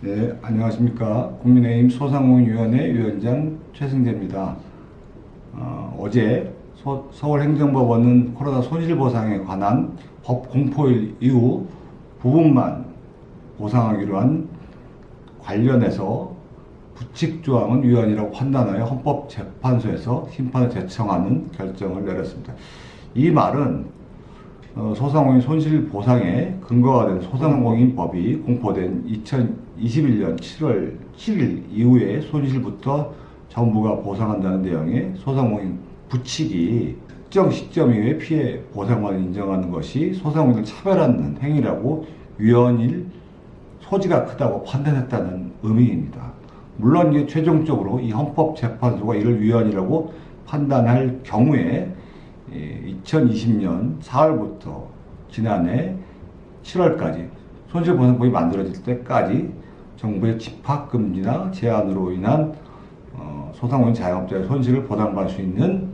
네, 안녕하십니까. 국민의힘 소상공인위원회 위원장 최승재입니다. 어, 제 서울행정법원은 코로나 손실보상에 관한 법 공포일 이후 부분만 보상하기로 한 관련해서 부칙조항은 위헌이라고 판단하여 헌법재판소에서 심판을 제청하는 결정을 내렸습니다. 이 말은 어, 소상공인 손실 보상에 근거가 된 소상공인법이 공포된 2021년 7월 7일 이후에 손실부터 정부가 보상한다는 내용의 소상공인 부칙이 특정 시점 이후에 피해 보상만을 인정하는 것이 소상공인을 차별하는 행위라고 위헌일 소지가 크다고 판단했다는 의미입니다. 물론 이게 최종적으로 이 헌법재판소가 이를 위헌이라고 판단할 경우에 2020년 4월부터 지난해 7월까지 손실보상법이 만들어질 때까지 정부의 집합금지나 제한으로 인한 어, 소상공인 자영업자의 손실을 보상받을 수 있는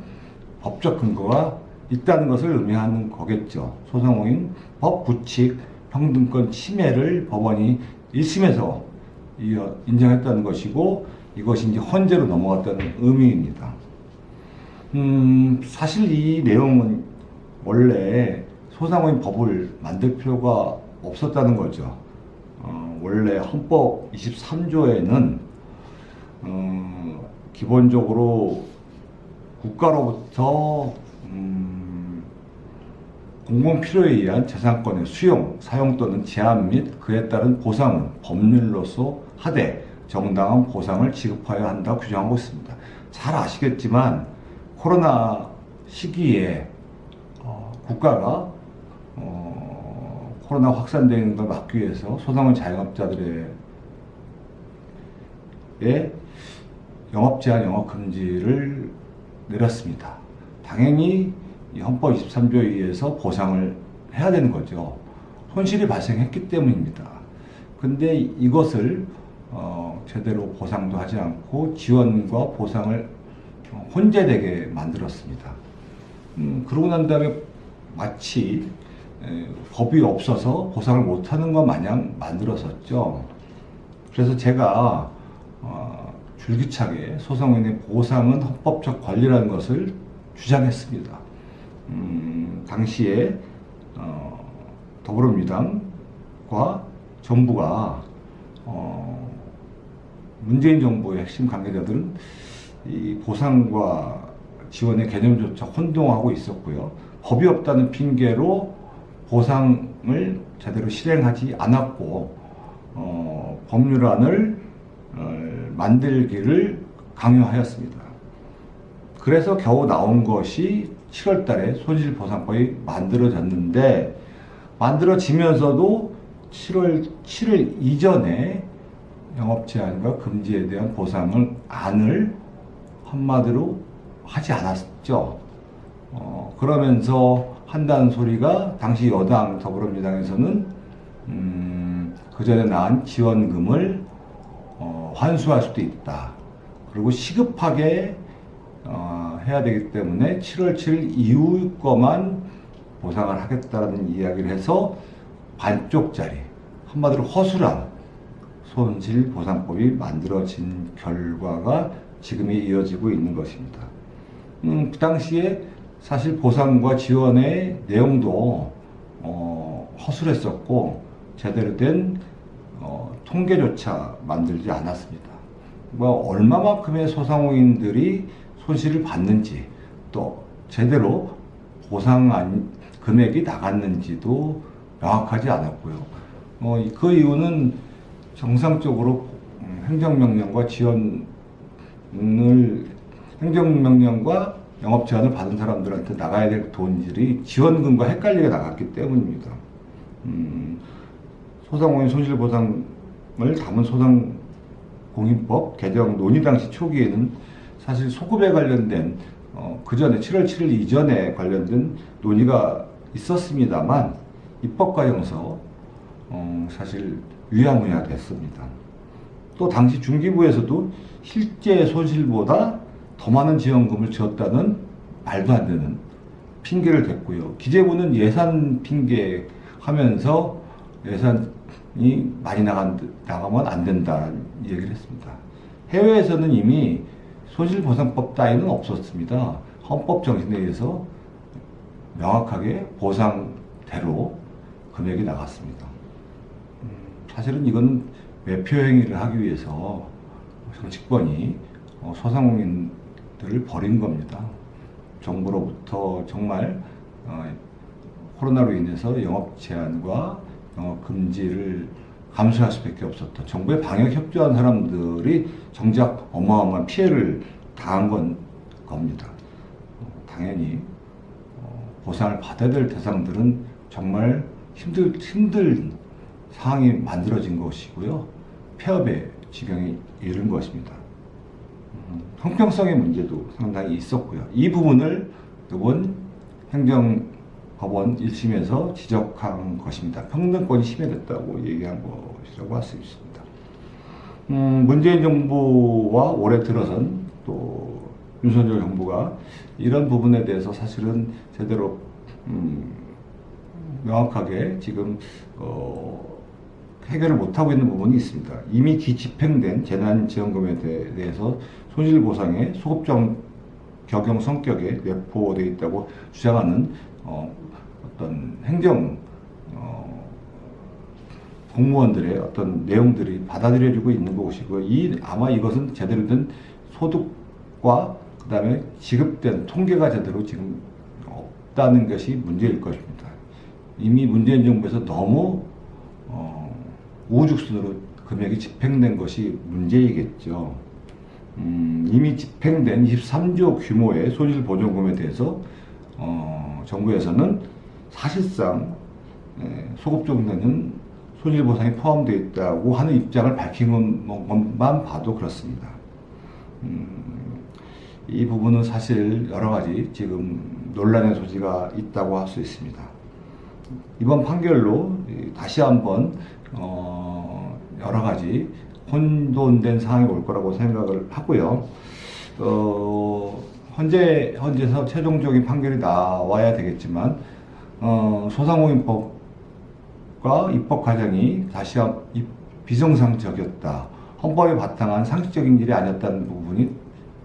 법적 근거가 있다는 것을 의미하는 거겠죠. 소상공인 법 부칙 평등권 침해를 법원이 1심에서 인정했다는 것이고 이것이 이제 헌재로 넘어갔다는 의미입니다. 음, 사실 이 내용은 원래 소상공인 법을 만들 필요가 없었다는 거죠. 어, 원래 헌법 23조에는 어, 기본적으로 국가로부터 음, 공공 필요에 의한 재산권의 수용, 사용 또는 제한 및 그에 따른 보상은 법률로서 하되 정당한 보상을 지급하여야 한다 규정하고 있습니다. 잘 아시겠지만 코로나 시기에 어, 국가가 어, 코로나 확산되는 걸 막기 위해서 소상공인 자영업자들의 영업 제한, 영업 금지를 내렸습니다. 당연히 헌법 23조에 의해서 보상을 해야 되는 거죠. 손실이 발생했기 때문입니다. 근데 이것을 어, 제대로 보상도 하지 않고 지원과 보상을 혼재되게 만들었습니다. 음, 그러고 난 다음에 마치 에, 법이 없어서 보상을 못하는 것 마냥 만들었었죠. 그래서 제가 어, 줄기차게 소상공인의 보상은 헌법적 권리라는 것을 주장했습니다. 음, 당시에 어, 더불어민주당과 정부가 어, 문재인 정부의 핵심 관계자들은 이 보상과 지원의 개념조차 혼동하고 있었고요. 법이 없다는 핑계로 보상을 제대로 실행하지 않았고 어, 법률안을 어, 만들기를 강요하였습니다. 그래서 겨우 나온 것이 7월 달에 손실보상법이 만들어졌는데 만들어지면서도 7월 7일 이전에 영업 제한과 금지에 대한 보상을 안을 한마디로 하지 않았죠. 어, 그러면서 한다는 소리가 당시 여당 더불어민주당에서는 음, 그 전에 나온 지원금을 어, 환수할 수도 있다. 그리고 시급하게 어, 해야 되기 때문에 7월 7일 이후 거만 보상을 하겠다는 이야기를 해서 반쪽짜리 한마디로 허술한 손실 보상법이 만들어진 결과가 지금이 이어지고 있는 것입니다. 음, 그 당시에 사실 보상과 지원의 내용도 어, 허술했었고 제대로 된 어, 통계조차 만들지 않았습니다. 뭐 얼마만큼의 소상공인들이 손실을 받는지 또 제대로 보상 금액이 나갔는지도 명확하지 않았고요. 어, 그 이유는 정상적으로 행정명령과 지원 을 행정명령과 영업 제한을 받은 사람들한테 나가야 될 돈들이 지원금과 헷갈리게 나갔기 때문입니다. 음, 소상공인 손실보상을 담은 소상공인법 개정 논의 당시 초기에는 사실 소급에 관련된 어, 그 전에 7월 7일 이전에 관련된 논의가 있었습니다만 입법 과정에서 어, 사실 유야무야 됐습니다. 또 당시 중기부에서도 실제 손실보다 더 많은 지원금을 지었다는 말도 안 되는 핑계를 댔고요. 기재부는 예산 핑계 하면서 예산 많이 나간, 나가면 안 된다는 얘기를 했습니다. 해외에서는 이미 손실보상법 따위는 없었습니다. 헌법 정신에 의해서 명확하게 보상대로 금액이 나갔습니다. 음, 사실은 이건 외표 행위를 하기 위해서 정치권이 어, 소상공인들을 버린 겁니다. 정부로부터 정말 어, 코로나로 인해서 영업 제한과 영업 금지를 감수할 수밖에 없었던 정부의 방역 협조한 사람들이 정작 어마어마한 피해를 당한 건 겁니다. 어, 당연히 어, 보상을 받아야 될 대상들은 정말 힘들 힘든 상황이 만들어진 것이고요. 폐업의 지경에 이른 것입니다. 음, 형평성의 문제도 상당히 있었고요. 이 부분을 이번 행정법원 1심에서 지적한 것입니다. 평등권이 침해됐다고 얘기한 것이라고 할 수 있습니다. 음, 문재인 정부와 올해 들어선 또 윤석열 정부가 이런 부분에 대해서 사실은 제대로 음, 명확하게 지금 어, 해결을 못하고 있는 부분이 있습니다. 이미 기집행된 재난지원금에 대- 대해서 손실보상의 소급적 격용 성격에 내포되어 있다고 주장하는 어, 어떤 행정 어, 공무원들의 어떤 내용들이 받아들여지고 있는 것이고 이 아마 이것은 제대로 된 소득과 그 다음에 지급된 통계가 제대로 지금 없다는 것이 문제일 것입니다. 이미 문재인 정부에서 너무 어, 우후죽순으로 금액이 집행된 것이 문제이겠죠. 음, 이미 집행된 23조 규모의 손실보존금에 대해서 어, 정부에서는 사실상 에, 소급적으로는 손실보상이 포함되어 있다고 하는 입장을 밝힌 것- 것만 봐도 그렇습니다. 음, 이 부분은 사실 여러 가지 지금 논란의 소지가 있다고 할 수 있습니다. 이번 판결로 이, 다시 한번 어, 여러 가지 혼돈된 상황이 올 거라고 생각을 하고요. 어, 현재 현재서 최종적인 판결이 나와야 되겠지만 어, 소상공인법과 입법 과정이 다시 한 이- 비정상적이었다. 헌법에 바탕한 상식적인 일이 아니었다는 부분이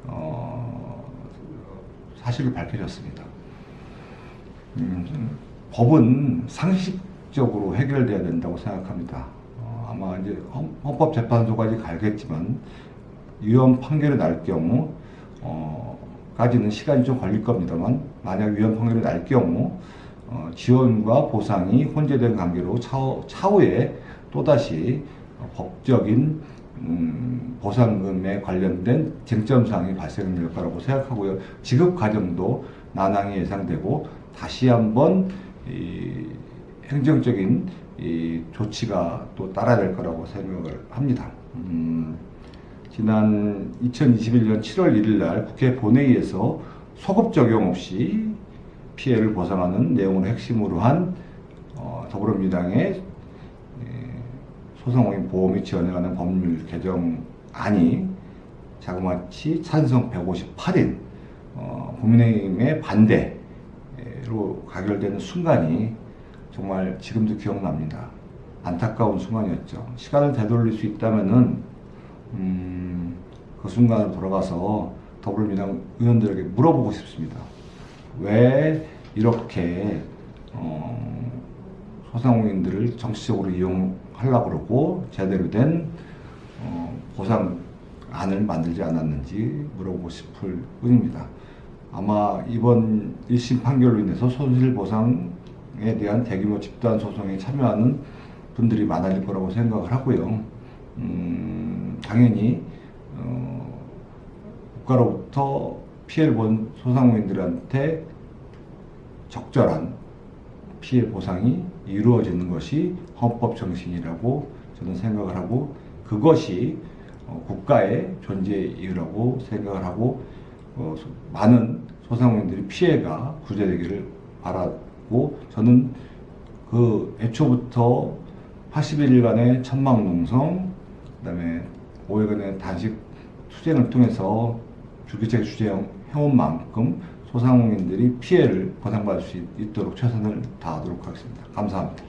어, 사실로 밝혀졌습니다. 음, 법은 상식 적으로 해결돼야 된다고 생각합니다. 어, 아마 이제 헌- 헌법재판소까지 가겠지만 위헌 판결이 날 경우 어, 까지는 시간이 좀 걸릴 겁니다만 만약 위헌 판결이 날 경우 어, 지원과 보상이 혼재된 관계로 차후, 차후에 또다시 어, 법적인 음, 보상금에 관련된 쟁점 사항이 발생될 거라고 생각하고요. 지급 과정도 난항이 예상되고 다시 한번 이 행정적인 이 조치가 또 따라야 될 거라고 생각을 합니다. 음, 지난 2021년 7월 1일 날 국회 본회의에서 소급 적용 없이 피해를 보상하는 내용을 핵심으로 한 어, 더불어민주당의 예, 소상공인 보험이 지원에 관한 법률 개정안이 자그마치 찬성 158인 어, 국민의힘의 반대로 가결되는 순간이 정말 지금도 기억납니다. 안타까운 순간이었죠. 시간을 되돌릴 수 있다면은 음, 그 순간으로 돌아가서 더불어민주당 의원들에게 물어보고 싶습니다. 왜 이렇게 어, 소상공인들을 정치적으로 이용하려고 그러고 제대로 된 어, 보상안을 만들지 않았는지 물어보고 싶을 뿐입니다. 아마 이번 1심 판결로 인해서 손실보상 에 대한 대규모 집단 소송에 참여하는 분들이 많아질 거라고 생각을 하고요. 음, 당연히 어, 국가로부터 피해를 본 소상공인들한테 적절한 피해 보상이 이루어지는 것이 헌법 정신이라고 저는 생각을 하고 그것이 어, 국가의 존재 이유라고 생각을 하고 어, 소- 많은 소상공인들이 피해가 구제되기를 바라 고 저는 그 애초부터 81일간의 천막 농성 그다음에 5일간의 단식 투쟁을 통해서 줄기차게 주재해온 만큼 소상공인들이 피해를 보상받을 수 있도록 최선을 다하도록 하겠습니다. 감사합니다.